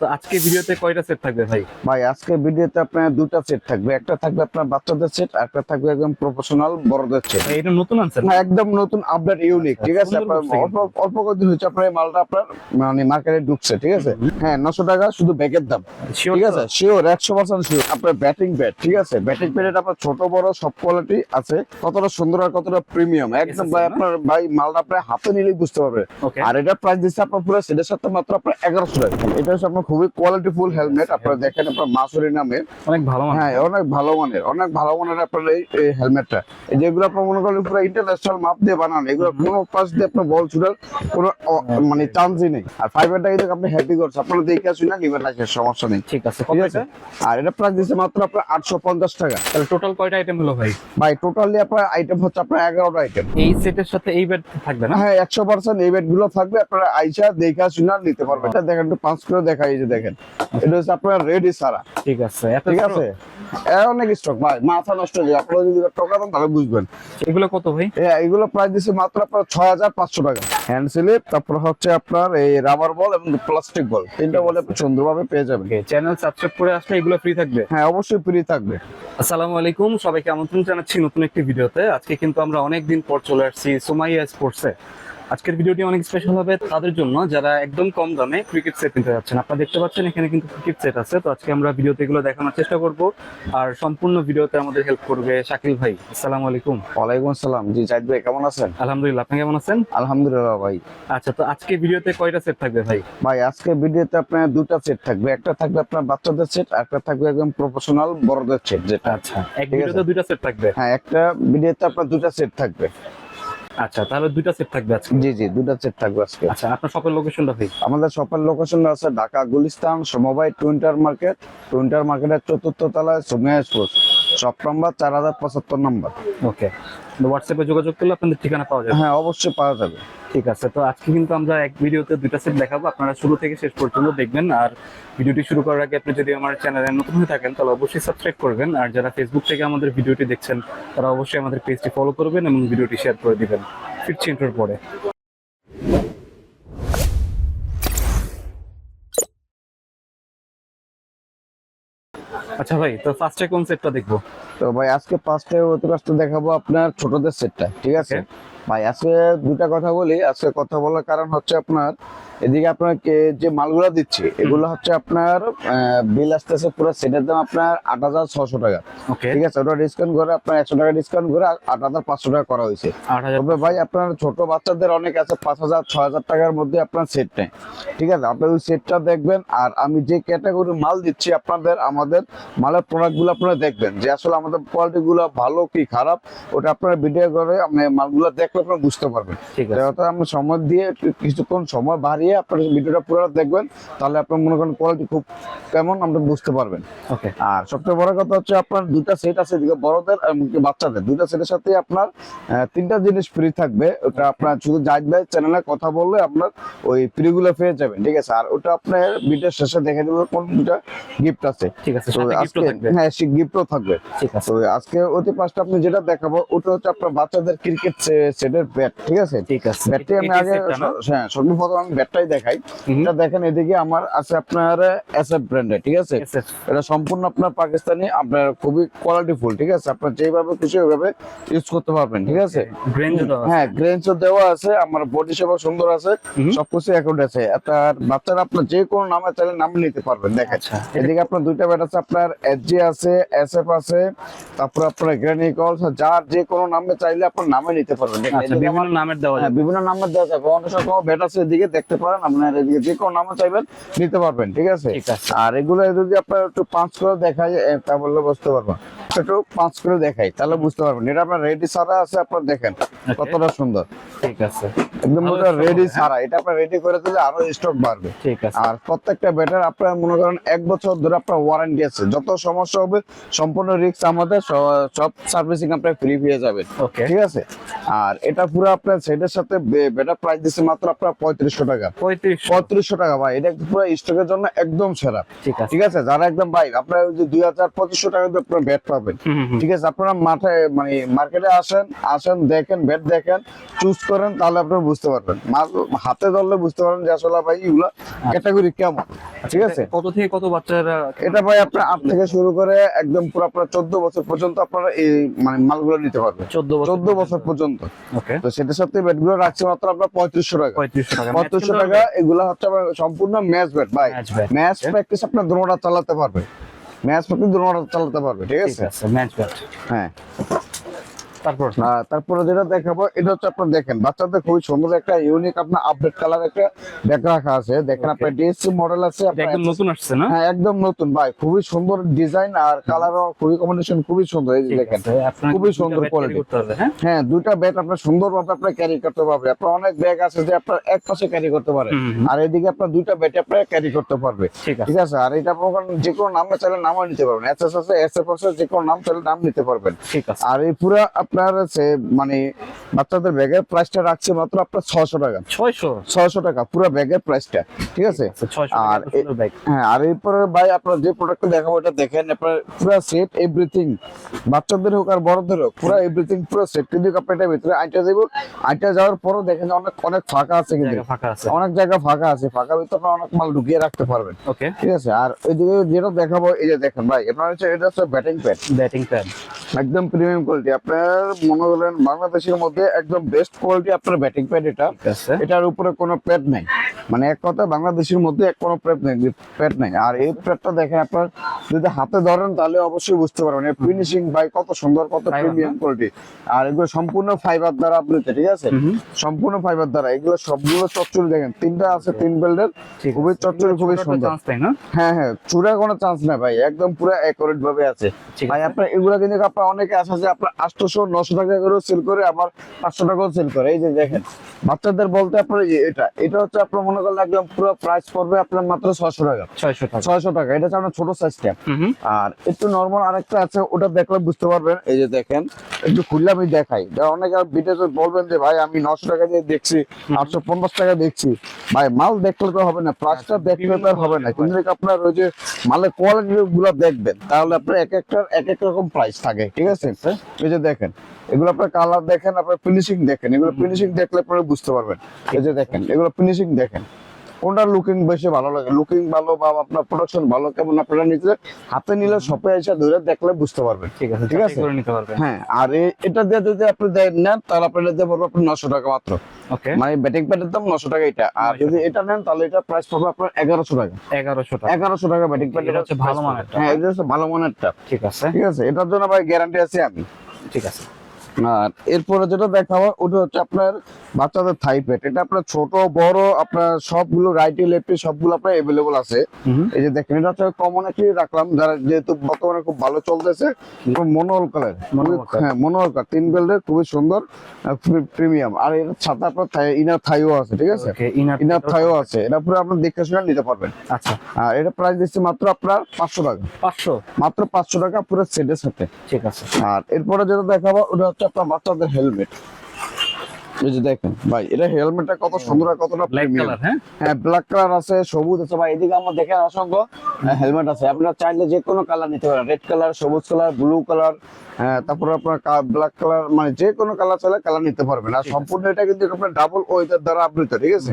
তো আজকে ভিডিওতে কয়টা সেট থাকবে ভাই? ভাই আজকে ভিডিওতে আপনার দুটা সেট থাকবে। একটা থাকবে আপনার বাচ্চাদের সেট আর একটা থাকবে একদম প্রফেশনাল বড়দের সেট এটা নতুন আনছেন? হ্যাঁ একদম নতুন আপডেট ইউনিক ঠিক আছে? আপনার অল্প অল্প কদিন হচ্ছে আপনার এই মালটা আপনার মানে মার্কেটে ঢুকছে ঠিক আছে? হ্যাঁ টাকা শুধু ব্যাগের দাম ঠিক আছে? শিওর একশো পার্সেন্ট শিওর আপনার ব্যাটিং ব্যাট ঠিক আছে? ব্যাটিং ব্যাট আপনার ছোট বড় সব কোয়ালিটি আছে। কতটা সুন্দর আর কতটা প্রিমিয়াম একদম ভাই আপনার ভাই মালটা আপনার হাতে নিলেই বুঝতে পারবে। আর এটা প্রাইস দিচ্ছে আপনার পুরো সেটার সাথে মাত্র আপনার এগারোশো টাকা। এটা হচ্ছে আপনার খুবই কোয়ালিটি ফুল হেলমেট আপনারা দেখেন আপনার মাসুরি নামে অনেক ভালো মানে হ্যাঁ অনেক ভালো মানের অনেক ভালো মানের আপনার এই হেলমেটটা এই যেগুলো আপনার মনে করেন পুরো ইন্টারন্যাশনাল মাপ দিয়ে বানান এগুলো কোনো পাশ দিয়ে আপনার বল ছুটার কোনো মানে চান্সই নেই। আর ফাইবারটা কিন্তু আপনি হ্যাপি করছে আপনারা দেখে আসুন না নিবেন না সমস্যা নেই। ঠিক আছে ঠিক আছে? আর এটা প্রাইস দিচ্ছে মাত্র আপনার আটশো পঞ্চাশ টাকা। তাহলে টোটাল কয়টা আইটেম হলো ভাই? ভাই টোটালি আপনার আইটেম হচ্ছে আপনার এগারোটা আইটেম এই সেটের সাথে এই ব্যাট থাকবে না? হ্যাঁ একশো পার্সেন্ট এই বেডগুলো থাকবে আপনারা আইসা দেখে আসুন না নিতে পারবেন। এটা দেখেন একটু পাঁচ করে দেখাই যে দেখেন এটা হচ্ছে আপনার রেডি সারা। ঠিক আছে ঠিক আছে? এর অনেক স্টক ভাই মাথা নষ্ট হয়ে যায় আপনারা যদি টাকা দেন তাহলে বুঝবেন। এগুলো কত ভাই? এ, এইগুলো প্রাইস দিচ্ছে মাত্র আপনার ছয় হাজার পাঁচশো টাকা। হ্যান্ড স্লিপ তারপর হচ্ছে আপনার এই রাবার বল এবং প্লাস্টিক বল তিনটা বলে সুন্দরভাবে পেয়ে যাবেন। চ্যানেল সাবস্ক্রাইব করে আসলে এগুলো ফ্রি থাকবে? হ্যাঁ অবশ্যই ফ্রি থাকবে। আসসালামু আলাইকুম সবাইকে আমন্ত্রণ জানাচ্ছি নতুন একটি ভিডিওতে আজকে কিন্তু আমরা অনেক দিন পর চলে আসছি সোমাইয়া স্পোর্টসে আজকের ভিডিওটি অনেক স্পেশাল হবে তাদের জন্য যারা একদম কম দামে ক্রিকেট সেট নিতে যাচ্ছেন। আপনারা দেখতে পাচ্ছেন এখানে কিন্তু ক্রিকেট সেট আছে। তো আজকে আমরা ভিডিওতে এগুলো দেখানোর চেষ্টা করব। আর সম্পূর্ণ ভিডিওতে আমাদের হেল্প করবে শাকিল ভাই। আসসালামু আলাইকুম। ওয়ালাইকুম আসসালাম। জি জাহিদ ভাই কেমন আছেন? আলহামদুলিল্লাহ আপনি কেমন আছেন? আলহামদুলিল্লাহ ভাই। আচ্ছা তো আজকে ভিডিওতে কয়টা সেট থাকবে ভাই? ভাই আজকে ভিডিওতে আপনার দুটা সেট থাকবে। একটা থাকবে আপনার বাচ্চাদের সেট আর একটা থাকবে একদম প্রফেশনাল বড়দের সেট যেটা। আচ্ছা এক ভিডিওতে দুইটা সেট থাকবে? হ্যাঁ একটা ভিডিওতে আপনার দুটা সেট থাকবে। আচ্ছা তাহলে দুইটা সেট থাকবে আজকে। জি জি দুইটা সেট থাকবে আজকে। আচ্ছা আপনার শপের লোকেশনটা ভাই? আমাদের শপের লোকেশন আছে ঢাকা গুলিস্তান সমবায় টুইন্টার মার্কেট। টুইন্টার মার্কেটের চতুর্থ তলায় সুমিয়া স্পোর্টস শপ নাম্বার চার হাজার পঁচাত্তর নাম্বার। ওকে হোয়াটসঅ্যাপে যোগাযোগ করলে আপনাদের ঠিকানা পাওয়া যাবে? হ্যাঁ অবশ্যই পাওয়া যাবে। ঠিক আছে তো আজকে কিন্তু আমরা এক ভিডিওতে দুইটা সেট দেখাবো। আপনারা শুরু থেকে শেষ পর্যন্ত দেখবেন। আর ভিডিওটি শুরু করার আগে আপনি যদি আমার চ্যানেলে নতুন হয়ে থাকেন তাহলে অবশ্যই সাবস্ক্রাইব করবেন। আর যারা ফেসবুক থেকে আমাদের ভিডিওটি দেখছেন তারা অবশ্যই আমাদের পেজটি ফলো করবেন এবং ভিডিওটি শেয়ার করে দিবেন। ফিরছি ইন্টার পরে। আচ্ছা ভাই তো ফার্স্টে কোন সেটটা দেখব? তো ভাই আজকে পাঁচটা অতি পাঁচটা দেখাবো আপনার ছোটদের সেটটা ঠিক আছে? ভাই আজকে দুটা কথা বলি। আজকে কথা বলার কারণ হচ্ছে আপনার এদিকে আপনার কে- যে মালগুলো দিচ্ছি এগুলো হচ্ছে আপনার বিল আসতেছে পুরো সেটের দাম আপনার আট হাজার ছশো টাকা। ঠিক আছে? ওটা ডিসকাউন্ট করে আপনার একশো টাকা ডিসকাউন্ট করে আট হাজার পাঁচশো টাকা করা হয়েছে। তবে ভাই আপনার ছোট বাচ্চাদের অনেক আছে পাঁচ হাজার ছয় হাজার টাকার মধ্যে আপনার সেট নেই। ঠিক আছে? আপনি ওই সেটটা দেখবেন আর আমি যে ক্যাটাগরি মাল দিচ্ছি আপনাদের আমাদের মালের প্রোডাক্টগুলো আপনারা দেখবেন যে আসলে আমাদের কোয়ালিটি গুলো ভালো কি খারাপ ওটা আপনারা ভিডিও করে আপনি মালগুলো দেখলে আপনারা বুঝতে পারবেন। ঠিক আছে। আমরা সময় দিয়ে কিছুক্ষণ সময় বাড়িয়ে আপনার ভিডিওটা পুরো দেখবেন তাহলে আপনার মনে করেন কোয়ালিটি খুব কেমন আপনি বুঝতে পারবেন। আর সবচেয়ে বড় কথা হচ্ছে আপনার দুটা সেট আছে এদিকে বড়দের বাচ্চাদের। দুটা সেটের সাথে আপনার তিনটা জিনিস ফ্রি থাকবে ওটা আপনার শুধু জাহিদ ভাই চ্যানেলে কথা বললে আপনার ওই ফ্রি গুলো পেয়ে যাবেন ঠিক আছে? আর ওটা আপনার ভিডিও শেষে দেখে দেবো কোন দুটা গিফট আছে। ঠিক আছে তো সাথে আজকে গিফটও থাকবে। হ্যাঁ সে গিফটও থাকবে। ঠিক আছে। আজকে অতি পাঁচটা আপনি যেটা দেখাবো ওটা হচ্ছে আপনার বাচ্চাদের ক্রিকেট সেটের ব্যাট ঠিক আছে? ঠিক আছে। ব্যাটটি আমি আগে হ্যাঁ সর্বপ্রথম আমি ব্যাটটাই দেখাই। এটা দেখেন এদিকে আমার আছে আপনার এস এফ ব্র্যান্ডের ঠিক আছে? এটা সম্পূর্ণ আপনার পাকিস্তানি আপনার খুবই ঠিক আছে? আপনার যেভাবে খুশি ওইভাবে ইউজ করতে পারবেন ঠিক আছে। হ্যাঁ দেওয়া আছে আমার বডি সেবা সুন্দর আছে সবকিছু অ্যাকাউন্ট আছে। আপনার বাচ্চারা আপনার যে কোনো নামে চাইলে নাম নিতে পারবেন দেখেন। আচ্ছা এদিকে আপনার দুইটা ব্যাট আছে আপনার এসজি আছে এসএফ আছে তারপর আপনার গ্রেনিকল যার যে কোনো নামে চাইলে আপনার নামে নিতে পারবেন আচ্ছা বিভিন্ন নামের দেওয়া হ্যাঁ বিভিন্ন নাম্বার দেওয়া যাবে। অনেক সময় ব্যাট আছে এদিকে দেখতে পারেন আপনার এদিকে যে কোনো নামে চাইবেন নিতে পারবেন ঠিক আছে? আর এগুলো যদি আপনার একটু পাঁচ করে দেখাই তা বললে বুঝতে পারবেন। একটু পাঁচ করে দেখাই তাহলে বুঝতে পারবেন। এটা আপনার রেডি সারা আছে আপনার দেখেন। কতটা সুন্দর? ঠিক আছে। একদম ওটা রেডি সারা এটা আপনার রেডি করে দিলে আরও স্টক বাড়বে। ঠিক আছে। আর প্রত্যেকটা ব্যাটার আপনার মনে করেন এক বছর ধরে আপনার ওয়ারেন্টি আছে। যত সমস্যা হবে সম্পূর্ণ রিস্ক আমাদের সব সার্ভিসিং আপনার ফ্রি পেয়ে যাবেন। ঠিক আছে? আর এটা পুরো আপনার সেটের সাথে বেটার প্রাইস দিচ্ছে মাত্র আপনার পঁয়ত্রিশশো টাকা। পঁয়ত্রিশশো। টাকা ভাই। এটা পুরো স্টকের জন্য একদম সেরা। ঠিক আছে। ঠিক আছে? যারা একদম ভাই আপনার ওই যে দুই হাজার পঁচিশশো টাকা আপনার ব্যাট পাবেন। ঠিক আছে? আপনারা মাঠে মানে মার্কেটে আসেন আসেন দেখেন ব্যাট ব্যাট দেখেন চুজ করেন তাহলে আপনারা বুঝতে পারবেন। মাল হাতে ধরলে বুঝতে পারবেন যে আসলে ভাই এগুলা ক্যাটাগরি কেমন ঠিক আছে? কত থেকে কত বাচ্চারা এটা ভাই আপনার আট থেকে শুরু করে একদম পুরো আপনার চোদ্দ বছর পর্যন্ত আপনারা এই মানে মালগুলো নিতে পারবেন। চোদ্দ বছর পর্যন্ত। ওকে তো সেটার সাথে ব্যাটগুলো রাখছে মাত্র আপনার পঁয়ত্রিশশো টাকা। পঁয়ত্রিশশো টাকা। এগুলা হচ্ছে আপনার সম্পূর্ণ ম্যাচ ব্যাট ভাই। ম্যাচ. প্র্যাকটিস আপনার দুটোটা চালাতে পারবে। ম্যাচ প্র্যাকটিস দুটোটা চালাতে পারবে ঠিক আছে? ম্যাচ ব্যাট হ্যাঁ। তারপর? তারপরে যেটা দেখাবো এটা হচ্ছে আপনার দেখেন বাচ্চাদের খুবই সুন্দর একটা ইউনিক আপনার আপডেট কালার একটা ব্যাগ রাখা আছে। দেখেন আপনার ডিএসসি মডেল আছে একদম নতুন আসছে না? হ্যাঁ একদম নতুন ভাই খুবই সুন্দর ডিজাইন আর কালার খুবই কম্বিনেশন খুবই সুন্দর এই যে দেখেন খুবই সুন্দর হবে, হ্যাঁ? হ্যাঁ দুইটা ব্যাট আপনার সুন্দর ভাবে আপনার ক্যারি করতে পারবে। আপনার অনেক ব্যাগ আছে যে আপনার এক পাশে ক্যারি করতে পারে। আর এদিকে আপনার দুইটা ব্যাট আপনার ক্যারি করতে পারবে। ঠিক আছে। ঠিক আছে আর এটা আপনার যে কোনো নামে চাইলে নামও নিতে পারবেন। এস এস আছে এস এফ আছে যে কোনো নাম চাইলে নাম নিতে পারবেন। ঠিক আছে। আর এই পুরো আপনার মানে বাচ্চাদের ব্যাগের প্রাইসটা রাখছে মাত্র আপনার ছশো টাকা। ছয়শো? ছয়শো টাকা পুরো ব্যাগের প্রাইসটা ঠিক আছে? আর আর হ্যাঁ আর এরপরে ভাই আপনার যে প্রোডাক্টটা দেখাবো এটা দেখেন আপনার পুরো সেট এভরিথিং বাচ্চাদের হোক আর বড়দের হোক পুরো এভরিথিং পুরো সেট কিন্তু আপনি এটার ভিতরে আইটা দেবো। আইটা যাওয়ার পরও দেখেন অনেক অনেক ফাঁকা আছে কিন্তু। ফাঁকা আছে। অনেক জায়গা ফাঁকা আছে। ফাঁকা ভিতরে আপনি অনেক মাল ঢুকিয়ে রাখতে পারবেন। ওকে। ঠিক আছে? আর ওইদিকে যেটা দেখাবো এই যে দেখেন ভাই আপনার হচ্ছে এটা হচ্ছে ব্যাটিং প্যাড ব্যাটিং প্যাড একদম প্রিমিয়াম কোয়ালিটি আপনার মনে করেন বাংলাদেশের মধ্যে একদম বেস্ট কোয়ালিটি আপনার ব্যাটিং প্যাড এটা। এটার উপরে কোনো প্যাড নাই। মানে এক কথা বাংলাদেশের মধ্যে এক কোনো প্যাড নেই প্যাড নাই। আর এই প্যাডটা দেখেন আপনার যদি হাতে ধরেন তাহলে অবশ্যই বুঝতে পারবেন এর ফিনিশিং ভাই কত সুন্দর কত প্রিমিয়াম কোয়ালিটি আর এগুলো সম্পূর্ণ ফাইবার দ্বারা আপনিতে ঠিক আছে? সম্পূর্ণ ফাইবার দ্বারা। এগুলো সবগুলো চচ্চড়ি দেখেন। তিনটা আছে তিন বেল্টের খুবই চচ্চড়ি খুবই সুন্দর। হ্যাঁ হ্যাঁ চূড়া কোনো চান্স নাই ভাই। একদম পুরো অ্যাকুরেট ভাবে আছে। ভাই আপনার এগুলো কিন্তু আপনার অনেকে আছে যে আপনার আটশোশো নশো টাকা করে সেল করে আবার পাঁচশো টাকাও সেল করে। এই যে দেখেন বাচ্চাদের বলতে আপনার এটা এটা হচ্ছে আপনার মনে করলে একদম পুরো প্রাইস পড়বে আপনার মাত্র ছয়শো টাকা। ছয়শো টাকা। ছয়শো টাকা এটা হচ্ছে আপনার ছোট সাইজটা। আর একটু নর্মাল আরেকটা আছে ওটা দেখলে বুঝতে পারবেন। এই যে দেখেন একটু খুললে আমি দেখাই। অনেকে ভিডিওতে বলবেন যে ভাই আমি নশো টাকা দিয়ে দেখছি আটশো পঞ্চাশ টাকা দেখছি। ভাই মাল দেখলে তো হবে না প্রাইসটা দেখলে তো হবে না। কিন্তু আপনার ওই যে মালের কোয়ালিটি গুলো দেখবেন তাহলে আপনার এক একটার এক এক রকম প্রাইস থাকে। ঠিক আছে এই যে দেখেন এগুলো আপনার কালার দেখেন আপনার ফিনিশিং দেখেন। এগুলো ফিনিশিং দেখলে আপনারা বুঝতে পারবেন। এই যে দেখেন এগুলো ফিনিশিং দেখেন। কোনটা লুকিং বেশি ভালো লাগে? লুকিং ভালো বা আপনার প্রোডাকশন ভালো? কেমন আপনারা নিতে হাতে নিলে শপে এসে ধরে দেখলে বুঝতে পারবেন। ঠিক আছে ঠিক আছে? নিতে পারবেন। হ্যাঁ আর এটা দিয়ে যদি আপনি দেন নেন তাহলে আপনি দিতে পারবেন আপনি নশো টাকা মাত্র। ওকে। মানে ব্যাটিং প্যাডের দাম নশো টাকা এটা। আর যদি এটা নেন তাহলে এটা প্রাইস পড়বে আপনার এগারোশো টাকা। এগারোশো টাকা। এগারোশো টাকা ব্যাটিং প্যাড এটা হচ্ছে ভালো মানের হ্যাঁ এটা হচ্ছে ভালো মানেরটা। ঠিক আছে। ঠিক আছে? এটার জন্য ভাই গ্যারান্টি আছে আমি। ঠিক আছে। আর এরপরে যেটা দেখাবো ওটা হচ্ছে আপনার বাচ্চাদের থাই প্যাড এটা আপনার ছোট বড় আপনার সবগুলো রাইটে লেফটে সবগুলো আপনার এভেলেবল আছে। এই যে দেখেন এটা হচ্ছে কমন একটি রাখলাম যারা যেহেতু বর্তমানে খুব ভালো চলতেছে মনোহল কালার হ্যাঁ মনোহল কালার তিন বেল্টের খুবই সুন্দর প্রিমিয়াম আর এর সাথে আপনার ইনার থাইও আছে ঠিক আছে? ইনার ইনার থাইও আছে। এটা পুরো আপনার দেখে শুনে নিতে পারবেন। আচ্ছা। আর এটা প্রাইস দিচ্ছি মাত্র আপনার পাঁচশো টাকা। পাঁচশো? মাত্র পাঁচশো টাকা পুরো সেটের সাথে। ঠিক আছে। আর এরপরে যেটা দেখাবো ওটা হচ্ছে আপনার বাচ্চাদের হেলমেট এই যে দেখেন ভাই এটা হেলমেটটা কত সুন্দর আর কতটা প্রিমিয়াম কালার হ্যাঁ? হ্যাঁ ব্ল্যাক কালার আছে সবুজ আছে। ভাই এদিকে আমরা দেখেন অসংখ্য হেলমেট আছে। আপনারা চাইলে যে কোনো কালার নিতে পারেন। রেড কালার সবুজ কালার ব্লু কালার হ্যাঁ তারপরে আপনার ব্ল্যাক কালার মানে যে কোনো কালার চাইলে কালার নিতে পারবেন। আর সম্পূর্ণ এটা কিন্তু আপনার ডাবল ওয়েদার দ্বারা আবৃত ঠিক আছে?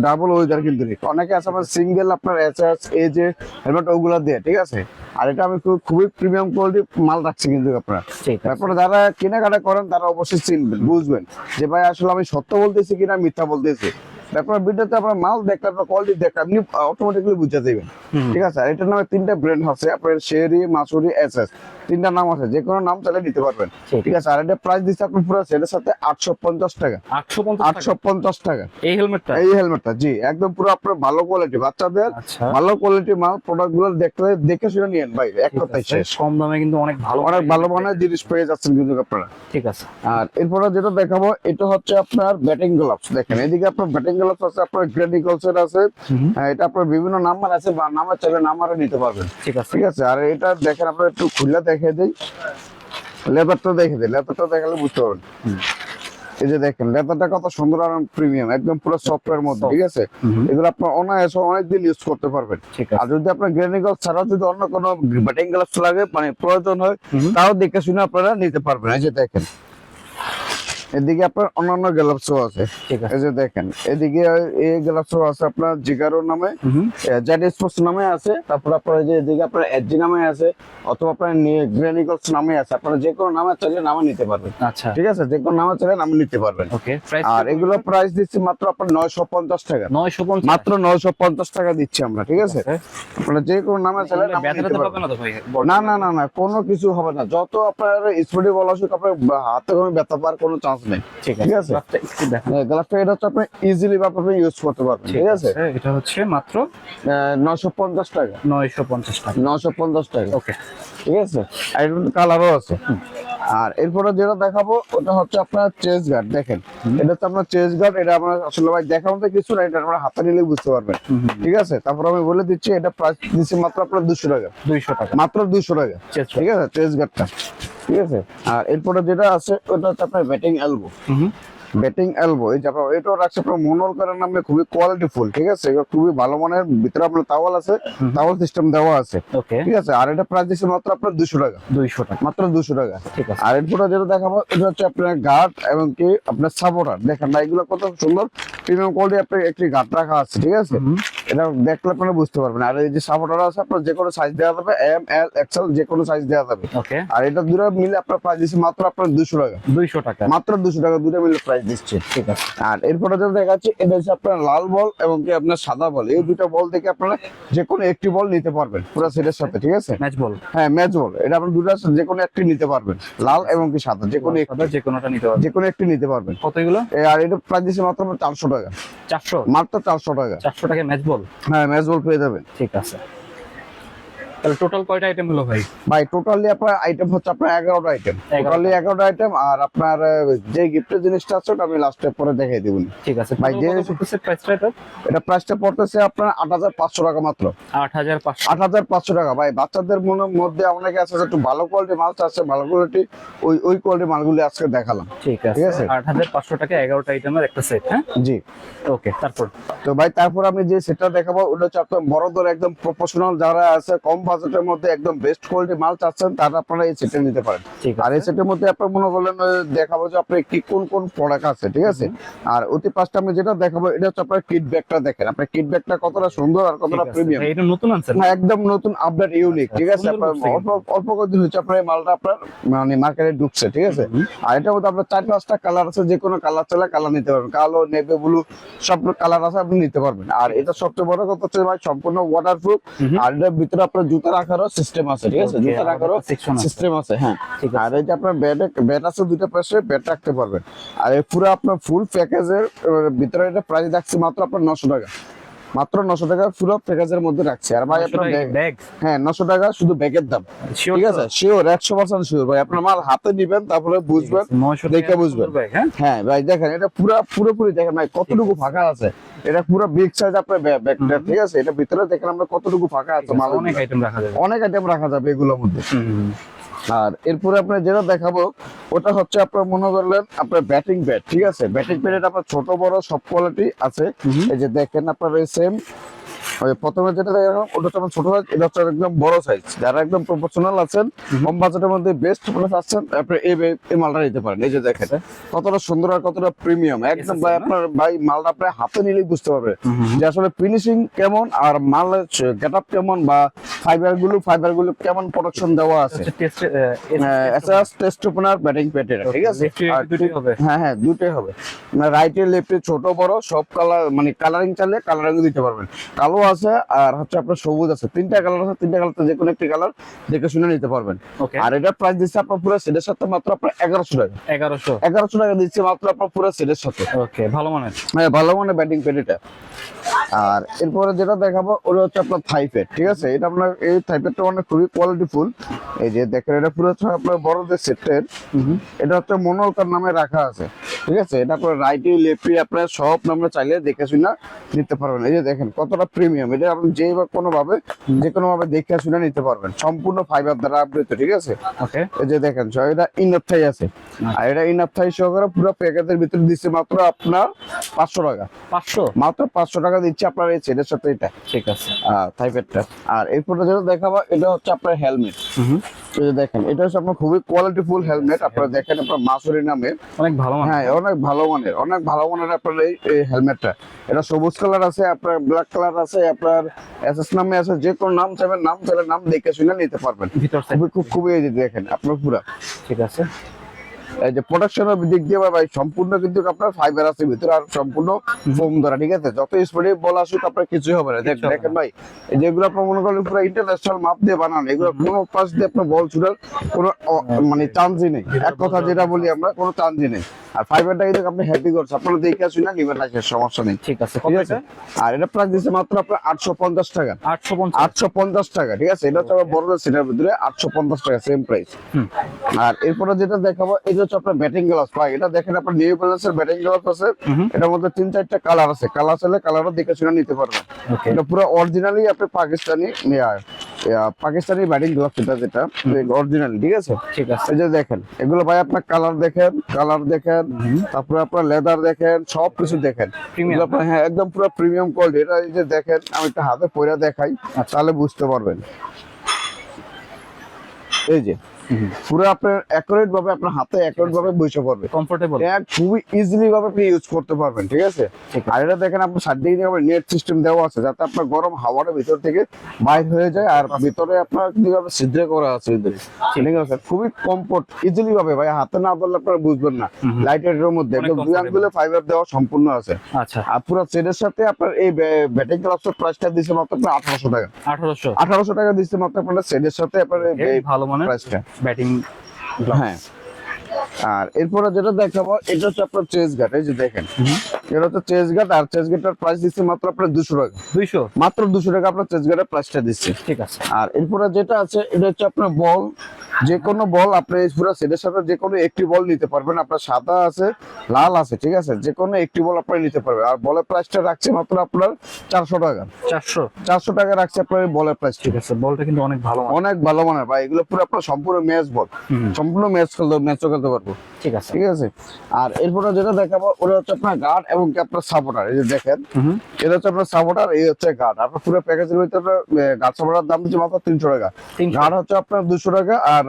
ডাবল ওয়েদার কিন্তু অনেকে আছে আপনার সিঙ্গেল আপনার এসএস এই যে হেলমেট ওগুলা দিয়ে ঠিক আছে? আর এটা আমি খুব- খুবই প্রিমিয়াম কোয়ালিটি মাল রাখছি কিন্তু আপনার। তারপরে যারা কেনাকাটা করেন তারা অবশ্যই চিনবেন বুঝবেন। যে ভাই আসলে আমি সত্য বলতেছি কিনা মিথ্যা বলতেছি। তারপর ভিডিওতে আপনার মাল দেখলে আপনার কোয়ালিটি দেখলে আপনি অটোমেটিকলি বুঝতে দেবেন ঠিক আছে? এটার নামে তিনটা ব্র্যান্ড আছে আপনার শেরি মাসুরি এস এস। তিনটা নাম আছে যে কোনো নাম চাইলে নিতে পারবেন। ঠিক। আছে। আর এটা প্রাইস দিচ্ছে আপনার পুরো সেটের সাথে আটশো পঞ্চাশ টাকা। আটশো আটশো পঞ্চাশ টাকা। এই হেলমেটটা এই হেলমেটটা জি একদম পুরো আপনার ভালো কোয়ালিটি বাচ্চাদের আচ্ছা। ভালো কোয়ালিটি মাল প্রোডাক্টগুলো দেখলে দেখে শুনে নিয়েন ভাই এক কথাই শেষ। কম দামে কিন্তু অনেক ভালো অনেক ভালো মানের জিনিস পেয়ে যাচ্ছেন কিন্তু আপনারা। ঠিক আছে। আর এরপরে যেটা দেখাবো এটা হচ্ছে আপনার ব্যাটিং গ্লাভস দেখেন এদিকে আপনার ব্যাটিং গ্লাভস আছে আপনার গ্রেডিকলস এর আছে। হ্যাঁ, এটা আপনার বিভিন্ন নাম্বার আছে বা নাম্বার চাইলে নাম্বারও নিতে পারবেন। ঠিক আছে। ঠিক আছে আর এটা দেখেন আপনার একটু খুলে দেখে দিই। লেদারটা দেখে দিই। লেদারটা দেখালে বুঝতে পারবেন। এই যে দেখেন লেদারটা কত সুন্দর আর প্রিমিয়াম একদম পুরো সফটওয়্যার মধ্যে ঠিক আছে? এগুলো আপনার অনায়াসে অনেকদিন ইউজ করতে পারবেন। ঠিক আর যদি আপনার গ্রেনিকল ছাড়াও যদি অন্য কোনো ব্যাটিং গ্লাভস লাগে মানে প্রয়োজন হয় তাও দেখে শুনে আপনারা নিতে পারবেন। এই যে দেখেন এদিকে আপনার অন্যান্য গ্লাভসও আছে। ঠিক আছে। এই যে দেখেন এদিকে এই গ্লাভসও আছে আপনার জিগারো নামে জেড স্পোর্টস নামে আছে তারপর আপনার যে এদিকে আপনার এসজি নামে আছে অথবা আপনার গ্রেনিকলস নামে আছে আপনারা যে কোনো নামে চাইলে নামে নিতে পারবেন। আচ্ছা। ঠিক আছে? যে কোনো নামে চাইলে নামে নিতে পারবেন। ওকে আর এগুলো প্রাইস দিচ্ছি মাত্র আপনার নয়শো পঞ্চাশ টাকা। নয়শো পঞ্চাশ। মাত্র নয়শো পঞ্চাশ টাকা দিচ্ছি আমরা ঠিক আছে? আপনারা যে কোনো নামে চাইলে না না না না না কোনো কিছু হবে না। যত আপনার স্পিডে বলা আসুক আপনার হাতে কোনো ব্যথা পাওয়ার কোনো চান্স নেই ঠিক ঠিক আছে? আছে। গ্লাভসটা একটু দেখান। গ্লাভটা এটা হচ্ছে আপনি ইজিলি আপনি ইউজ করতে পারবেন ঠিক আছে। এটা হচ্ছে মাত্র নয়শো পঞ্চাশ টাকা। নয়শো পঞ্চাশ টাকা। নয়শো পঞ্চাশ টাকা। ওকে ঠিক আছে? আর কালারও আছে। আর এরপরে যেটা দেখাবো ওটা হচ্ছে আপনার চেস গার্ড দেখেন। এটা হচ্ছে আপনার চেস গার্ড এটা আমরা আসলে ভাই দেখার মতো কিছু না এটা আমরা হাতে নিলে বুঝতে পারবেন। ঠিক আছে? তারপর আমি বলে দিচ্ছি এটা প্রাইস দিচ্ছি মাত্র আপনার দুশো টাকা। দুইশো টাকা। মাত্র দুশো টাকা। ঠিক আছে? চেস গার্ডটা ঠিক আছে? আর এরপরে যেটা আছে ওটা হচ্ছে আপনার ব্যাটিং এলবো ব্যাটিং এলবো এই যে আপনার এটাও রাখছে আপনার মনোল করার নামে খুবই কোয়ালিটি ফুল ঠিক আছে? খুবই ভালো মানের ভিতরে আপনার তাওয়াল আছে তাওয়াল সিস্টেম দেওয়া আছে ঠিক আছে? আর এটা প্রাইস দিচ্ছে মাত্র আপনার দুশো টাকা। দুইশো টাকা। মাত্র দুশো টাকা। ঠিক আছে। আর এরপরে যেটা দেখাবো এটা হচ্ছে আপনার গার্ড এবং কি আপনার সাপোর্টার দেখেন না এগুলো কত সুন্দর প্রিমিয়াম কোয়ালিটি আপনার একটি গার্ড রাখা আছে ঠিক আছে। এটা দেখলে আপনারা বুঝতে পারবেন। আর এই যে সাপোর্টার আছে আপনার যে কোনো সাইজ দেওয়া যাবে এম এল এক্সেল যে কোনো সাইজ দেওয়া যাবে। ওকে আর এটা দুটো মিলে আপনার প্রাইস দিচ্ছে মাত্র আপনার দুশো টাকা। দুইশো টাকা। মাত্র দুশো টাকা দুটো মিলে প্রাইস দিচ্ছে। ঠিক আছে। আর এরপরে যেটা দেখাচ্ছি এটা হচ্ছে আপনার লাল বল এবং কি আপনার সাদা বল। এই দুটো বল থেকে আপনারা যে কোনো একটি বল নিতে পারবেন পুরো সেটের সাথে ঠিক আছে? ম্যাচ বল হ্যাঁ ম্যাচ বল এটা আপনি দুটো যে কোনো একটি নিতে পারবেন। লাল এবং কি সাদা যে কোনো একটি। যে কোনোটা নিতে পারবে যে কোনো একটি নিতে পারবেন। কতগুলো? আর এটা প্রাইস দিচ্ছে মাত্র চারশো টাকা। চারশো? মাত্র চারশো টাকা। চারশো টাকা ম্যাচ বল হ্যাঁ ম্যাচ বল পেয়ে যাবেন। ঠিক আছে। তাহলে টোটাল কয়টা আইটেম হলো ভাই? ভাই টোটালি আপনার আইটেম হচ্ছে আপনার এগারোটা আইটেম টোটালি এগারোটা আইটেম আর আপনার যে গিফটের জিনিসটা আছে ওটা আমি লাস্টে পরে দেখাই দেবো। ঠিক আছে ভাই, যে- প্রাইসটা এটা? এটা প্রাইসটা পড়তেছে আপনার আট হাজার পাঁচশো টাকা মাত্র। আট হাজার পাঁচশো। আট হাজার পাঁচশো টাকা। ভাই বাচ্চাদের মনের মধ্যে অনেকে আছে একটু ভালো কোয়ালিটি মাল আছে ভালো কোয়ালিটি ওই ওই কোয়ালিটি মালগুলি আজকে দেখালাম। ঠিক ঠিক আছে? আছে। আট হাজার পাঁচশো টাকা এগারোটা আইটেমের একটা সেট হ্যাঁ? জি। ওকে তারপর? তো ভাই তারপর আমি যে সেটটা দেখাবো ওটা হচ্ছে আপনার বড়দের একদম প্রফেশনাল যারা আছে কম বাজেটের মধ্যে একদম বেস্ট কোয়ালিটি মাল চাচ্ছেন তারা আপনারা এই সেটটা নিতে পারেন। আর এই সেটের মধ্যে আপনার মনে করলেন দেখাবো যে আপনার কি কোন কোন প্রোডাক্ট আছে ঠিক আছে? আর অতি পাঁচটা আমি যেটা দেখাবো এটা হচ্ছে আপনার কিট ব্যাগটা দেখেন। আপনার কিট ব্যাগটা কতটা সুন্দর আর কতটা প্রিমিয়াম এটা নতুন আনছেন? হ্যাঁ, একদম নতুন আপডেট ইউনিক ঠিক আছে? আপনার অল্প অল্প কদিন হচ্ছে আপনার এই মালটা আপনার মানে মার্কেটে ঢুকছে ঠিক আছে? আর এটার মধ্যে আপনার চার পাঁচটা কালার আছে যে কোনো কালার চাইলে কালার নিতে পারবেন। কালো নেভি ব্লু সব কালার আছে আপনি নিতে পারবেন। আর এটা সবচেয়ে বড় কথা হচ্ছে ভাই সম্পূর্ণ ওয়াটারপ্রুফ। আর এটার ভিতরে আপনার জুতা রাখারও সিস্টেম আছে ঠিক আছে? জুতা রাখারও সিস্টেম আছে। হ্যাঁ। ঠিক আছে। আর এই যে আপনার ব্যাট ব্যাট আছে দুইটা পাশে ব্যাট রাখতে পারবেন। আর এই পুরো আপনার ফুল প্যাকেজের ভিতরে এটা প্রাইস রাখছি মাত্র আপনার নশো টাকা। মাত্র নশো টাকা পুরো প্যাকেজের মধ্যে রাখছি। আর ভাই আপনার ব্যাগ হ্যাঁ নশো টাকা শুধু ব্যাগের দাম। ঠিক আছে? শিওর একশো পার্সেন্ট শিওর ভাই। আপনার মাল হাতে নিবেন তারপরে বুঝবেন দেখে বুঝবেন। হ্যাঁ? হ্যাঁ ভাই দেখেন এটা পুরো পুরোপুরি দেখেন ভাই কতটুকু ফাঁকা আছে। এটা পুরো বিগ সাইজ আপনার ব্যাগটা ঠিক আছে? এটা ভিতরে দেখেন আমরা কতটুকু ফাঁকা আছে মাল অনেক আইটেম রাখা যাবে। অনেক আইটেম রাখা যাবে এগুলোর মধ্যে। আর এরপরে আপনার যেটা দেখাবো ওটা হচ্ছে আপনার মনে করলেন আপনার ব্যাটিং ব্যাট ঠিক আছে ব্যাটিং ব্যাট আপনার ছোট বড় সব কোয়ালিটি আছে। এই যে দেখেন আপনার এই সেম প্রথমে যেটা দেখালাম ওটা ছোট সাইজ এটা হচ্ছে একদম বড় সাইজ যারা একদম প্রফেশনাল আছেন কম বাজেটের মধ্যে বেস্ট আছেন আপনি এই এই মালটা নিতে পারেন। এই যে দেখেন কতটা সুন্দর আর কতটা প্রিমিয়াম একদম ভাই আপনার ভাই মালটা আপনি হাতে নিলেই বুঝতে পারবে যে আসলে ফিনিশিং কেমন আর মালের গেট আপ কেমন বা ফাইবারগুলো ফাইবারগুলো কেমন প্রোডাকশন দেওয়া আছে। এসএস টেস্ট ওপেনার ব্যাটিং প্যাটের ঠিক আছে? আর দুটোই হবে? হ্যাঁ হ্যাঁ দুটোই হবে। রাইটে লেফটে ছোট বড় সব কালার মানে কালারিং চাইলে কালারিং দিতে পারবেন। কালো আছে আর হচ্ছে আপনার সবুজ আছে। তিনটা কালার আছে তিনটা কালার যে কোনো একটি কালার দেখে শুনে নিতে পারবেন। আর এটা প্রাইস দিচ্ছে আপনার পুরো সেটের সাথে মাত্র আপনার এগারোশো টাকা। এগারোশো। এগারোশো টাকা দিচ্ছে মাত্র আপনার পুরো সেটের সাথে। ওকে ভালো মানের। হ্যাঁ ভালো মানে ব্যাটিং প্যাড আর এরপরে যেটা দেখাবো ওটা হচ্ছে আপনার থাইপেড ঠিক আছে? এটা আপনার এই থাইপেডটা মানে খুবই কোয়ালিটিফুল এই যে দেখেন এটা পুরো হচ্ছে আপনার বড়দের সেটের এটা হচ্ছে মনোলকার নামে রাখা আছে। ঠিক আছে? এটা আপনার রাইটি লেফটি আপনার সব নামে চাইলে দেখে শুনে নিতে পারবেন। এই যে দেখেন কতটা প্রিমিয়াম এটা আপনি যে বা কোনো ভাবে যে কোনো ভাবে দেখে শুনে নিতে পারবেন। সম্পূর্ণ ফাইবার দ্বারা আবৃত ঠিক আছে? ওকে এই যে দেখেন এটা ইনার থাই আছে। আর এটা ইনার থাই সহকারে পুরো প্যাকেজের ভিতরে দিচ্ছে মাত্র আপনার পাঁচশো টাকা। পাঁচশো? মাত্র পাঁচশো টাকা দিচ্ছে আপনার এই সেটের সাথে এটা। ঠিক আছে। থাইপেডটা আর এরপরে যেটা দেখাবো এটা হচ্ছে আপনার হেলমেট হুম। এই যে দেখেন এটা হচ্ছে আপনার খুবই কোয়ালিটিফুল হেলমেট আপনারা দেখেন আপনার মাসুরি নামে অনেক ভালো হ্যাঁ অনেক ভালো মানের অনেক ভালো মানের আপনার এই এই হেলমেটটা এটা সবুজ কালার আছে আপনার ব্ল্যাক কালার আছে আপনার এসএস নামে আছে যে কোনো নাম চাইবেন নাম চাইলে নাম দেখে শুনে নিতে পারবেন। খুবই খুব খুবই দেখেন আপনার পুরা। ঠিক আছে। এই যে প্রোডাকশনের দিক দিয়ে ভাই সম্পূর্ণ কিন্তু আপনার ফাইবার আছে ভিতরে আর সম্পূর্ণ ফোম ধরা ঠিক আছে? যত স্পিডে বল আসুক আপনার কিছুই হবে না। দেখেন ভাই এই যেগুলো আপনার মনে করেন পুরো ইন্টারন্যাশনাল মাপ দিয়ে বানান এগুলো কোনো পাশ দিয়ে আপনার বল ছুটার কোনো মানে চান্সই নেই। এক কথা যেটা বলি আমরা কোনো চান্সই নেই। আর ফাইবারটা কিন্তু আপনি হ্যাপি আপনারা দেখে আসুন না নিবেন না সমস্যা নেই। ঠিক আছে ঠিক আছে? আর এটা প্রাইস দিচ্ছে মাত্র আপনার আটশো পঞ্চাশ টাকা। আটশো পঞ্চাশ। টাকা ঠিক আছে? এটা হচ্ছে সেটার ভিতরে আটশো পঞ্চাশ টাকা সেম প্রাইস আর এরপরে যেটা দেখাবো এটা হচ্ছে আপনার ব্যাটিং গ্লাস ভাই এটা দেখেন আপনার নিউ ব্যালেন্সের ব্যাটিং গ্লাস আছে। এটার মধ্যে তিন চারটা কালার আছে। কালার চাইলে কালারও দেখে শুনে নিতে পারবেন। এটা পুরো অরিজিনালি আপনি Pakistani yeah, Pakistani batting gloves এটা যেটা অরিজিনাল ঠিক আছে? ঠিক আছে। এই যে দেখেন এগুলো ভাই আপনার কালার দেখেন কালার দেখেন তারপরে আপনার লেদার দেখেন সব কিছু দেখেন। হ্যাঁ একদম পুরো প্রিমিয়াম কোয়ালিটি এটা এই যে দেখেন আমি একটা হাতে পরে দেখাই আচ্ছা। তাহলে বুঝতে পারবেন। এই যে পুরো আপনার অ্যাকুরেট ভাবে আপনার হাতে অ্যাকুরেট ভাবে বসে পড়বে। কমফোর্টেবল এক খুবই ইজিলি ভাবে আপনি ইউজ করতে পারবেন ঠিক আছে? আর এটা দেখেন আপনার সাইড নেট সিস্টেম দেওয়া আছে যাতে আপনার গরম হাওয়াটা ভিতর থেকে বাইর হয়ে যায় আর ভিতরে আপনার কীভাবে সিদ্ধ করা আছে ভিতরে। ঠিক। আছে? খুবই কমফোর্ট ইজিলি ভাবে ভাই হাতে না ধরলে আপনারা বুঝবেন না। লাইটের মধ্যে একদম দুই। আঙ্গুলে ফাইবার দেওয়া সম্পূর্ণ আছে। আচ্ছা। আর পুরো সেটের সাথে আপনার এই ব্যাটিং ক্লাসের প্রাইসটা দিচ্ছে মাত্র আপনার আঠারোশো টাকা। আঠারোশো। আঠারোশো টাকা দিচ্ছে মাত্র আপনার সেটের সাথে আপনার এই ভালো মানের। প্রাইসটা ব্যাটিং হ্যাঁ। আর এরপরে যেটা দেখাবো এটা হচ্ছে আপনার চেস ঘাটে এই যে দেখেন। এটা হচ্ছে চেস গার্ড আর চেস গার্ডের প্রাইস দিচ্ছে মাত্র আপনার দুশো টাকা। দুইশো? মাত্র দুশো টাকা আপনার চেস গার্ডের প্রাইসটা দিচ্ছে। ঠিক আছে। আর এরপরে যেটা আছে এটা হচ্ছে আপনার বল। যে কোনো বল আপনি পুরো সেটের সাথে যে কোনো একটি বল নিতে পারবেন। আপনার সাদা আছে লাল আছে ঠিক আছে? যে কোনো একটি বল আপনি নিতে পারবেন। আর বলের প্রাইসটা রাখছে মাত্র আপনার চারশো টাকা। চারশো? চারশো টাকা রাখছে আপনার বলের প্রাইসটা ঠিক আছে বলটা কিন্তু অনেক ভালো অনেক ভালো মানের ভাই। এগুলো পুরো আপনার সম্পূর্ণ ম্যাচ বল সম্পূর্ণ ম্যাচ খেলতে ম্যাচও খেলতে পারব। ঠিক আছে। ঠিক আছে? আর এরপরে যেটা দেখাবো ওটা হচ্ছে আপনার গার্ড এবং আপনার সাপোর্টার এই যে দেখেন এটা হচ্ছে আপনার সাপোর্টার এই হচ্ছে গার্ড আপনার পুরো প্যাকেজের ভিতরে গার্ড সাপোর্টার দাম হচ্ছে মাত্র তিনশো টাকা। 300 গার্ড হচ্ছে আপনার দুশো টাকা আর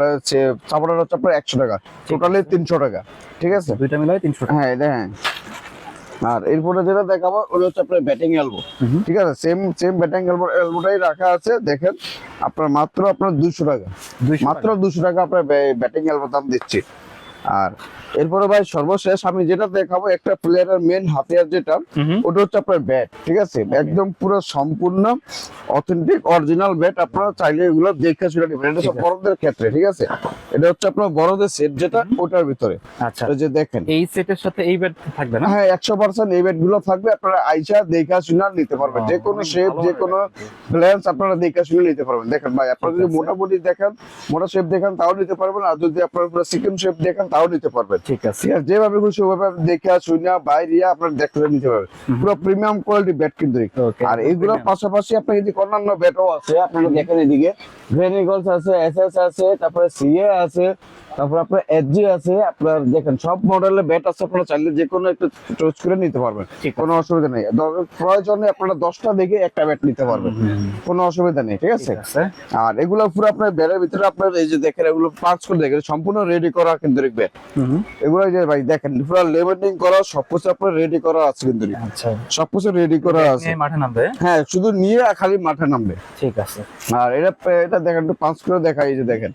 সাপোর্টার হচ্ছে আপনার একশো টাকা। টোটালি তিনশো টাকা। ঠিক আছে? দুইটা মিলাই তিনশো টাকা। হ্যাঁ এটা হ্যাঁ আর এরপরে যেটা দেখাবো ওটা হচ্ছে আপনার ব্যাটিং এলবো ঠিক আছে? সেম সেম ব্যাটিং এলবো এলবোটাই রাখা আছে দেখেন। আপনার মাত্র আপনার দুশো টাকা। 200 মাত্র দুশো টাকা আপনার ব্যাটিং এলবো দাম দিচ্ছি। আর এরপরে ভাই সর্বশেষ আমি যেটা দেখাবো একটা প্লেয়ারের মেন হাতিয়ার যেটা ওটা হচ্ছে আপনার ব্যাট ঠিক আছে? একদম পুরো সম্পূর্ণ অথেন্টিক অরিজিনাল ব্যাট আপনারা চাইলে এগুলো দেখে শুনে নেবেন। এটা হচ্ছে বড়দের ক্ষেত্রে ঠিক আছে? এটা হচ্ছে আপনার বড়দের সেট যেটা ওটার ভিতরে। আচ্ছা। যে দেখেন। এই সেটের সাথে এই ব্যাট থাকবে না? হ্যাঁ একশো পার্সেন্ট এই ব্যাটগুলো থাকবে আপনারা আইসা দেখা শুনে নিতে পারবেন। যে কোনো শেপ যে কোনো প্ল্যান্স আপনারা দেখা শুনে নিতে পারবেন। দেখেন ভাই আপনারা যদি মোটামুটি দেখেন মোটা শেপ দেখেন তাও নিতে পারবেন। আর যদি আপনারা পুরো সিকিম শেপ দেখেন তাও নিতে পারবেন। ঠিক আছে। যেভাবে খুশি ওভাবে দেখে শুনে বাইরে আপনার দেখতে নিতে পারবেন। পুরো প্রিমিয়াম কোয়ালিটি ব্যাট কিন্তু আর এইগুলোর পাশাপাশি আপনার যদি অন্যান্য ব্যাটও আছে আপনারা দেখেন এদিকে। গ্রেনিগলস আছে এসএস আছে তারপরে সিএ আছে তারপর আপনার এসজি আছে আপনার দেখেন সব মডেলের ব্যাট আছে আপনারা চাইলে যে কোনো একটা চয়েস করে নিতে পারবেন। কোনো অসুবিধা নেই। প্রয়োজনে আপনারা দশটা দেখে একটা ব্যাট নিতে পারবেন। কোনো অসুবিধা নেই ঠিক আছে? আর এগুলো পুরো আপনার ব্যাটের ভিতরে আপনার এই যে দেখেন এগুলো পার্টস করে দেখেন সম্পূর্ণ রেডি করা কিন্তু ব্যাট। এগুলো যে ভাই দেখেন পুরো লেবেলিং করা সবকিছু আপনার রেডি করা আছে কিন্তু আচ্ছা। সবকিছু রেডি করা আছে। মাঠে নামবে? হ্যাঁ শুধু নিয়ে খালি মাঠে নামবে। ঠিক আছে। আর এটা এটা দেখেন একটু পাঁচ করে দেখা এই যে দেখেন।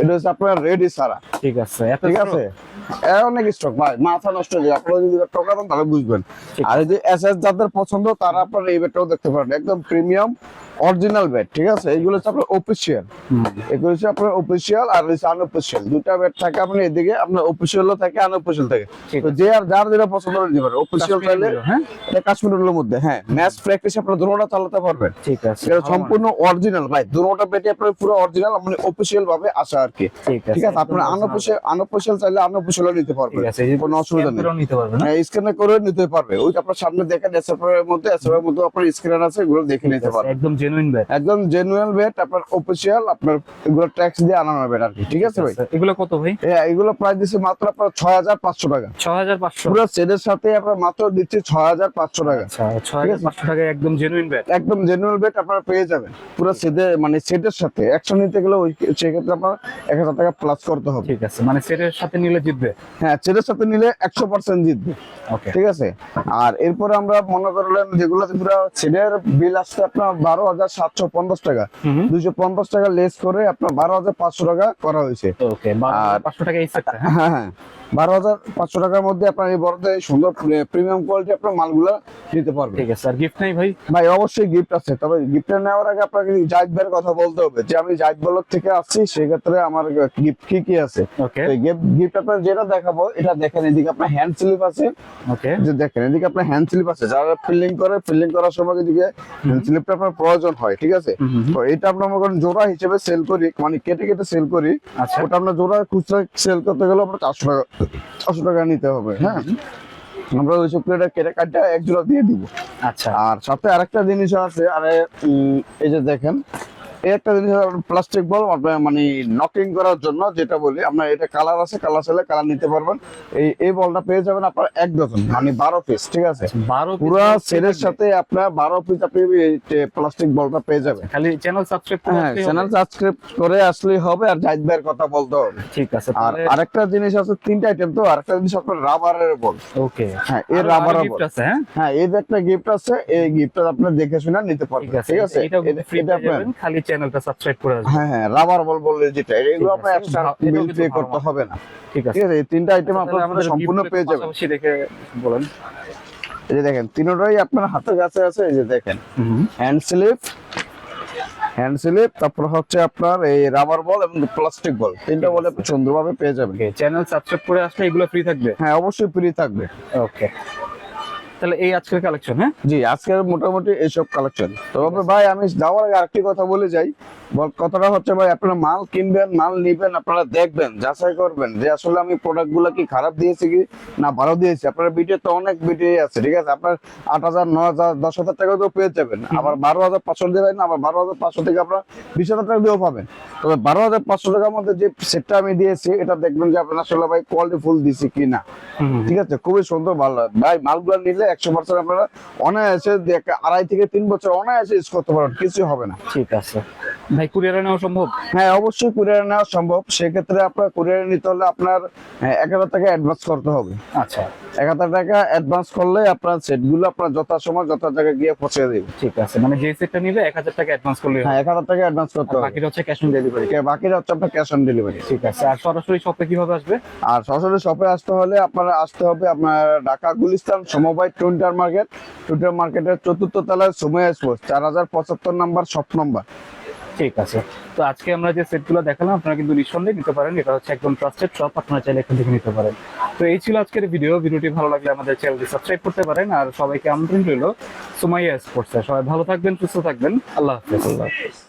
এটা হচ্ছে আপনার রেডি সারা। ঠিক আছে। ঠিক আছে? এর অনেক স্টক ভাই মাথা নষ্ট হয়ে যায়। আপনারা যদি টাকা দেন তাহলে বুঝবেন। আর এই যে এস এস যাদের পছন্দ তারা আপনার এই ব্যাটটাও দেখতে পারেন। একদম প্রিমিয়াম অরিজিনাল ব্যাট ঠিক আছে? এইগুলো হচ্ছে আপনার অফিসিয়াল এগুলো হচ্ছে আপনার অফিসিয়াল আর হচ্ছে আনঅফিসিয়াল দুটা ব্যাট থাকে আপনার এদিকে আপনার অফিসিয়ালও থাকে আনঅফিসিয়াল থাকে। তো যে আর যার যেটা পছন্দ করে নিতে পারে। অফিসিয়াল চাইলে হ্যাঁ? এটা কাশ্মীরের মধ্যে হ্যাঁ। ম্যাচ প্র্যাকটিস আপনার দুটোটা চালাতে পারবেন। ঠিক আছে। এটা সম্পূর্ণ অরিজিনাল ভাই। দুটোটা ব্যাটে আপনার পুরো অরিজিনাল মানে অফিসিয়াল ভাবে আসা আর কি। ঠিক আছে। আপনার একদম আনঅফিসিয়াল আনঅফিসিয়াল চাইলে আনঅফিসিয়ালও নিতে পারবেন। ঠিক আছে কোনো অসুবিধা নেই। নিতে পারবে না? হ্যাঁ স্ক্যানে করে নিতে পারবে। ওই আপনার সামনে দেখেন এসএফআর এর মধ্যে এসএফআর এর মধ্যে আপনার স্ক্যানার আছে এগুলো দেখে নিতে পারবেন। একদম জেনুইন জেনুইন ব্যাট একদম জেনুয়াল বেড আপনার অফিসিয়াল আপনার এগুলো ট্যাক্স দিয়ে আনানো আর কি ঠিক আছে ভাই? এগুলো কত ভাই? এগুলো প্রাইস দিচ্ছে মাত্র আপনার ছয় হাজার পাঁচশো টাকা। ছ হাজার পাঁচশো। পুরো সেটের সাথে আপনার মাত্র দিচ্ছি ছয় হাজার পাঁচশো টাকা। আচ্ছা ছ হাজার পাঁচশো টাকায় একদম জেনুইন ব্যাট একদম বেড আপনারা পেয়ে যাবেন। পুরো সেটে মানে সেটের সাথে একশো নিতে গেলে ওই সেক্ষেত্রে আপনার এক হাজার টাকা প্লাস করতে হবে। ঠিক আছে মানে সেটের সাথে নিলে জিতবে? হ্যাঁ সেটের সাথে নিলে একশো পার্সেন্ট জিতবে। ঠিক আছে? আর এরপরে আমরা মনে করলেন যেগুলোতে পুরো সেটের বিল আসছে আপনার বারো হাজার সাতশো পঞ্চাশ টাকা। দুইশো পঞ্চাশ টাকা লেস করে আপনার বারো হাজার পাঁচশো টাকা করা হয়েছে। আর- পাঁচশো টাকা হ্যাঁ? হ্যাঁ হ্যাঁ। বারো হাজার পাঁচশো টাকার মধ্যে আপনার এই বড়দের সুন্দর প্রিমিয়াম কোয়ালিটি আপনার মালগুলো নিতে পারবেন। ঠিক আছে আর গিফট নাই ভাই? ভাই অবশ্যই গিফট আছে তবে গিফটটা নেওয়ার আগে আপনাকে জাহিদ ভাইয়ের কথা বলতে হবে যে আমি জাহিদ বলক থেকে আসছি সেক্ষেত্রে আমার গিফট কি কি আছে? ওকে। গিফট আপনার যেটা দেখাবো এটা দেখেন এদিকে আপনার হ্যান্ড স্লিপ আছে। ওকে। যে দেখেন এদিকে আপনার হ্যান্ড স্লিপ আছে যারা ফিলিং করে ফিলিং করার সময় এদিকে হ্যান্ড স্লিপটা আপনার প্রয়োজন হয় ঠিক আছে। তো এটা আমরা মনে করেন জোড়া হিসেবে সেল করি মানে কেটে কেটে সেল করি। আচ্ছা। ওটা আমরা জোড়া খুচরা সেল করতে গেলে আমরা চারশো টাকা চারশো টাকা নিতে হবে হ্যাঁ? আমরা ওই সব কেটে কাটটা এক জোড়া দিয়ে দিব। আচ্ছা। আর সাথে আরেকটা জিনিস আছে আরে এই যে দেখেন একটা জিনিস প্লাস্টিক বল আপনার মানে নকিং করার জন্য যেটা বলি আপনার এটা কালার আছে কালার চাইলে কালার নিতে পারবেন। এই এই বলটা পেয়ে যাবেন আপনার এক ডজন মানে বারো পিস ঠিক আছে? বারো পুরো সেটের সাথে আপনার বারো পিস আপনি প্লাস্টিক বলটা পেয়ে যাবেন। খালি চ্যানেল সাবস্ক্রাইব হ্যাঁ চ্যানেল সাবস্ক্রাইব করে আসলেই হবে আর জাহিদ ভাইয়ের কথা বলতে হবে। ঠিক আছে আর আরেকটা জিনিস আছে তিনটা আইটেম তো আরেকটা জিনিস আপনার রাবারের বল ওকে। হ্যাঁ এর রাবার গিফট আছে হ্যাঁ? হ্যাঁ এই যে একটা গিফট আছে এই গিফটটা আপনি দেখে শুনে নিতে পারবেন ঠিক আছে এটা ফ্রি খালি চ্যানেলটা সাবস্ক্রাইব করে আসবেন। হ্যাঁ হ্যাঁ রাবার বল বললে যেটা এগুলো আপনার এক্সট্রা বিল পে করতে হবে না। ঠিক আছে। এই তিনটা আইটেম আপনারা আমাদের সম্পূর্ণ পেয়ে যাবেন। দেখে বলেন। এই যে দেখেন তিনটাই আপনার হাতের কাছে আছে এই যে দেখেন। হ্যান্ড স্লিপ হ্যান্ড স্লিপ তারপর হচ্ছে আপনার এই রাবার বল এবং প্লাস্টিক বল। তিনটা বলে আপনি সুন্দরভাবে পেয়ে যাবেন। চ্যানেল সাবস্ক্রাইব করে আসলে এগুলো ফ্রি থাকবে? হ্যাঁ অবশ্যই ফ্রি থাকবে। ওকে তাহলে এই আজকের কালেকশন হ্যাঁ? জি আজকের মোটামুটি এইসব কালেকশন তবে ভাই আমি যাওয়ার আগে আরেকটি কথা বলে যাই। কথাটা হচ্ছে ভাই আপনারা মাল কিনবেন মাল নিবেন আপনারা দেখবেন যাচাই করবেন যে আসলে আমি প্রোডাক্টগুলো কি খারাপ দিয়েছি কি না ভালো দিয়েছি। আপনার ভিডিও তো অনেক ভিডিও আছে ঠিক আছে? আপনার আট হাজার নয় হাজার দশ হাজার টাকা তো পেয়ে যাবেন। আবার বারো হাজার পাঁচশো দেবেন আবার বারো হাজার পাঁচশো থেকে আপনার বিশ হাজার টাকা দিয়েও পাবেন। তবে বারো হাজার পাঁচশো টাকার মধ্যে যে সেটটা আমি দিয়েছি এটা দেখবেন যে আপনার আসলে ভাই কোয়ালিটি ফুল দিছি কি না। ঠিক আছে? খুবই সুন্দর ভালো। ভাই মালগুলো নিলে একশো পার্সেন্ট আপনারা অনায়াসে আড়াই থেকে তিন বছর অনায়াসে ইউজ করতে পারেন কিছু হবে না। ঠিক আছে। ভাই কুরিয়ারে নেওয়া সম্ভব? হ্যাঁ অবশ্যই কুরিয়ার নেওয়া সম্ভব। সেক্ষেত্রে আপনার কুরিয়ার নিতে হলে আপনার হ্যাঁ, এক হাজার টাকা অ্যাডভান্স করতে হবে। আচ্ছা। এক হাজার টাকা অ্যাডভান্স করলে আপনার সেটগুলো আপনার যথাসময় যথা জায়গায় গিয়ে পৌঁছে দেবে। ঠিক আছে মানে যে সেটটা নিবে এক হাজার টাকা অ্যাডভান্স করলে হ্যাঁ এক হাজার টাকা অ্যাডভান্স করতে হবে। বাকিটা হচ্ছে ক্যাশ অন ডেলিভারি বাকিটা হচ্ছে আপনার ক্যাশ অন ডেলিভারি ঠিক আছে আর সরাসরি শপে কীভাবে আসবে? আর সরাসরি শপে আসতে হলে আপনারা আসতে হবে আপনার ঢাকা গুলিস্তান সমবায় টুইন্টার মার্কেট। টুইন্টার মার্কেটের চতুর্থ তলায় সময় স্পোর্টস চার হাজার পঁচাত্তর নাম্বার শপ নাম্বার। ঠিক আছে। তো আজকে আমরা যে সেটগুলো দেখালাম, আপনারা কিন্তু নিঃসন্দেহে নিতে পারেন। এটা হচ্ছে একদম ট্রাস্টেড শপ আপনারা চাইলে এখান থেকে নিতে পারেন। তো এই ছিল আজকের ভিডিও ভিডিওটি ভালো লাগলে আমাদের চ্যানেলটি সাবস্ক্রাইব করতে পারেন। আর সবাইকে আমন্ত্রণ রইল সুমাইয়া স্পোর্টস সবাই ভালো থাকবেন, সুস্থ থাকবেন। আল্লাহ হাফেজ।